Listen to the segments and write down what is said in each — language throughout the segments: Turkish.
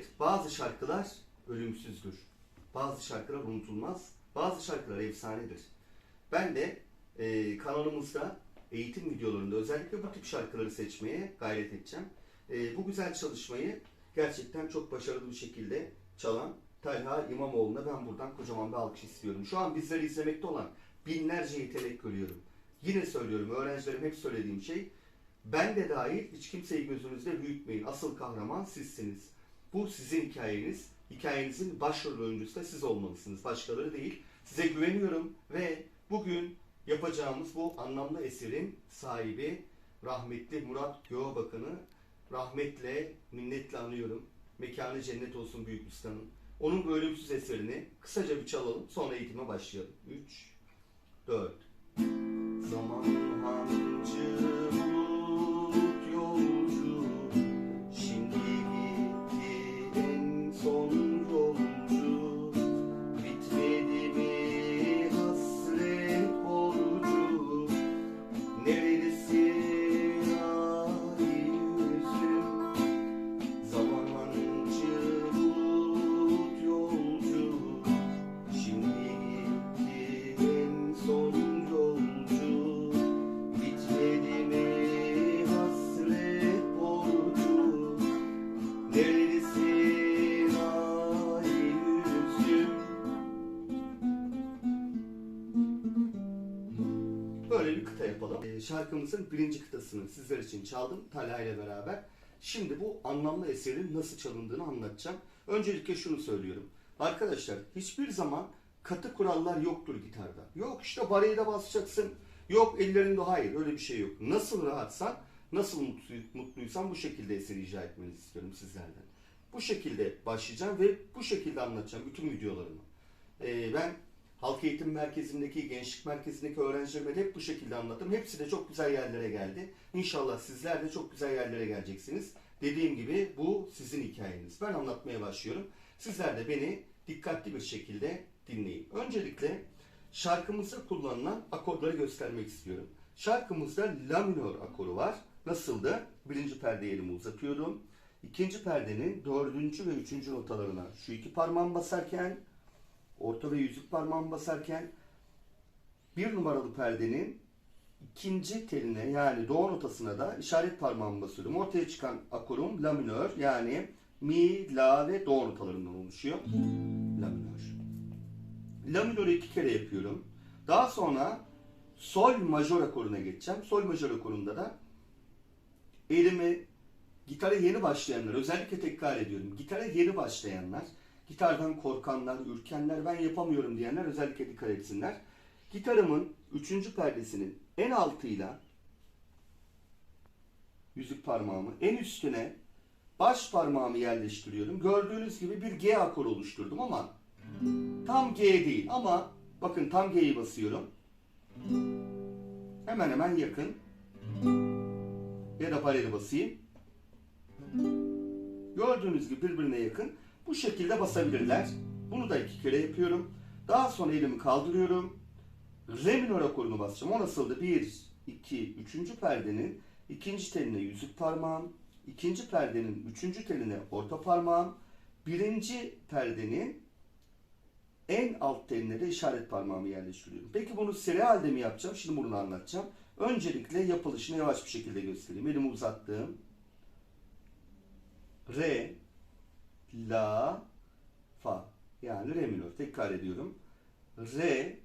Evet, bazı şarkılar ölümsüzdür. Bazı şarkılar unutulmaz. Bazı şarkılar efsanedir. Ben de e, kanalımızda eğitim videolarında özellikle bu tip şarkıları seçmeye gayret edeceğim. E, bu güzel çalışmayı gerçekten çok başarılı bir şekilde çalan Talha İmamoğlu'na ben buradan kocaman bir alkış istiyorum. Şu an bizleri izlemekte olan binlerce yetenek görüyorum. Yine söylüyorum, öğrencilerim hep söylediğim şey, ben de dahil hiç kimseyi gözünüzde büyütmeyin. Asıl kahraman sizsiniz. Bu sizin hikayeniz. Hikayenizin başrol oyuncusu da siz olmalısınız. Başkaları değil. Size güveniyorum ve bugün yapacağımız bu anlamlı eserin sahibi rahmetli Murat Göğebakan'ı rahmetle, minnetle anıyorum. Mekanı cennet olsun büyük ustanın. Onun bu ölümsüz eserini kısaca bir çalalım. Sonra eğitime başlayalım. 3, 4. Zaman hancı Böyle bir kıta yapalım. Ee, şarkımızın birinci kıtasını sizler için çaldım Talha ile beraber. Şimdi bu anlamlı eserin nasıl çalındığını anlatacağım. Öncelikle şunu söylüyorum. Arkadaşlar hiçbir zaman katı kurallar yoktur gitarda. Yok işte bareyi de basacaksın. Yok ellerinde hayır öyle bir şey yok. Nasıl rahatsan, nasıl mutlu, mutluysan bu şekilde eseri icra etmenizi istiyorum sizlerden. Bu şekilde başlayacağım ve bu şekilde anlatacağım bütün videolarımı. Ee, ben Halk Eğitim Merkezi'ndeki, Gençlik Merkezi'ndeki öğrencilerime hep bu şekilde anlattım. Hepsi de çok güzel yerlere geldi. İnşallah sizler de çok güzel yerlere geleceksiniz. Dediğim gibi bu sizin hikayeniz. Ben anlatmaya başlıyorum. Sizler de beni dikkatli bir şekilde dinleyin. Öncelikle şarkımızda kullanılan akorları göstermek istiyorum. Şarkımızda la minör akoru var. Nasıldı? Birinci perdeye elimi uzatıyorum. İkinci perdenin dördüncü ve üçüncü notalarına şu iki parmağımı basarken orta ve yüzük parmağımı basarken bir numaralı perdenin ikinci teline yani do notasına da işaret parmağımı basıyorum. Ortaya çıkan akorum la minör yani mi, la ve do notalarından oluşuyor. La minör. La minörü iki kere yapıyorum. Daha sonra sol majör akoruna geçeceğim. Sol majör akorunda da elimi gitara yeni başlayanlar, özellikle tekrar ediyorum. Gitara yeni başlayanlar, gitardan korkanlar, ürkenler, ben yapamıyorum diyenler özellikle dikkat etsinler. Gitarımın üçüncü perdesinin en altıyla yüzük parmağımı en üstüne baş parmağımı yerleştiriyorum. Gördüğünüz gibi bir G akoru oluşturdum ama tam G değil ama bakın tam G'yi basıyorum. Hemen hemen yakın. Ya da paralel basayım. Gördüğünüz gibi birbirine yakın. Bu şekilde basabilirler. Bunu da iki kere yapıyorum. Daha sonra elimi kaldırıyorum. Re minör akorunu basacağım. O nasıldı? 1, 2, 3. perdenin ikinci teline yüzük parmağım, ikinci perdenin üçüncü teline orta parmağım, birinci perdenin en alt teline de işaret parmağımı yerleştiriyorum. Peki bunu seri halde mi yapacağım? Şimdi bunu anlatacağım. Öncelikle yapılışını yavaş bir şekilde göstereyim. Elimi uzattım. Re, La, Fa. Yani Re minör. Tekrar ediyorum. Re,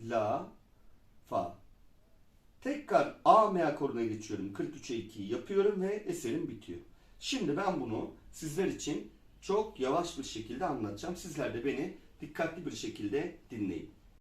La, Fa. Tekrar A, M akoruna geçiyorum. 43'e 2'yi yapıyorum ve eserim bitiyor. Şimdi ben bunu sizler için çok yavaş bir şekilde anlatacağım. Sizler de beni dikkatli bir şekilde dinleyin.